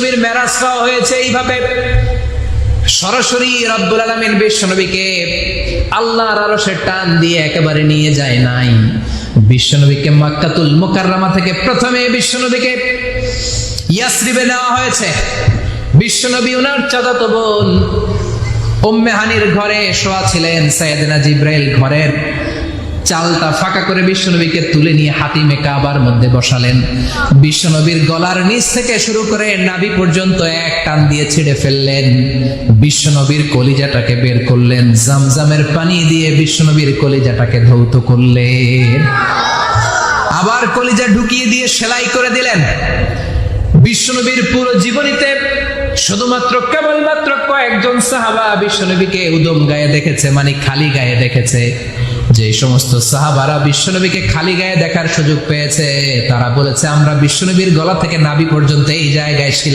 বিশ্বনবীর মেরাজ পাওয়া হয়েছে এইভাবে। সরাসরি রব্বুল আলমিন বিশ্বনবীকে আল্লাহর আরশের টান দিয়ে একেবারে নিয়ে যায় নাই। বিশ্বনবীকে মাক্কাতুল মুকাররামা থেকে প্রথমে বিশ্বনবীকে ইয়াসরিবে নেওয়া হয়েছে। বিশ্বনবী উনার চাচাতো বোন উম্মে হানির ঘরে শোয়া ছিলেন, সাইয়েদনা জিব্রাইল ঘরের। চালটা ফাঁকা করে বিশ্বনবীকে তুলে নিয়ে হাতিমে কাবার মধ্যে বসালেন। বিশ্বনবীর গলার নিচ থেকে শুরু করে নাভি পর্যন্ত এক টান দিয়ে ছিঁড়ে ফেললেন। বিশ্বনবীর কলিজাটাকে বের করলেন। জামজামের পানি দিয়ে বিশ্বনবীর কলিজাটাকে ধৌত করলেন। আবার কলিজা ঢুকিয়ে দিয়ে সেলাই করে দিলেন। বিশ্বনবীর পুরো জীবনীতে শুধুমাত্র কেবলমাত্র কয়েকজন সাহাবা বিশ্বনবীকে উদম গায়ে দেখেছে মানে খালি গায়ে দেখেছে। যে সমস্ত সাহাবারা বিশ্বনবীকে খালি গায়ে দেখার সুযোগ পেয়েছে, তারা বলেছে, আমরা বিশ্বনবীর গলা থেকে নাবি পর্যন্ত এই জায়গায় ছিলাম।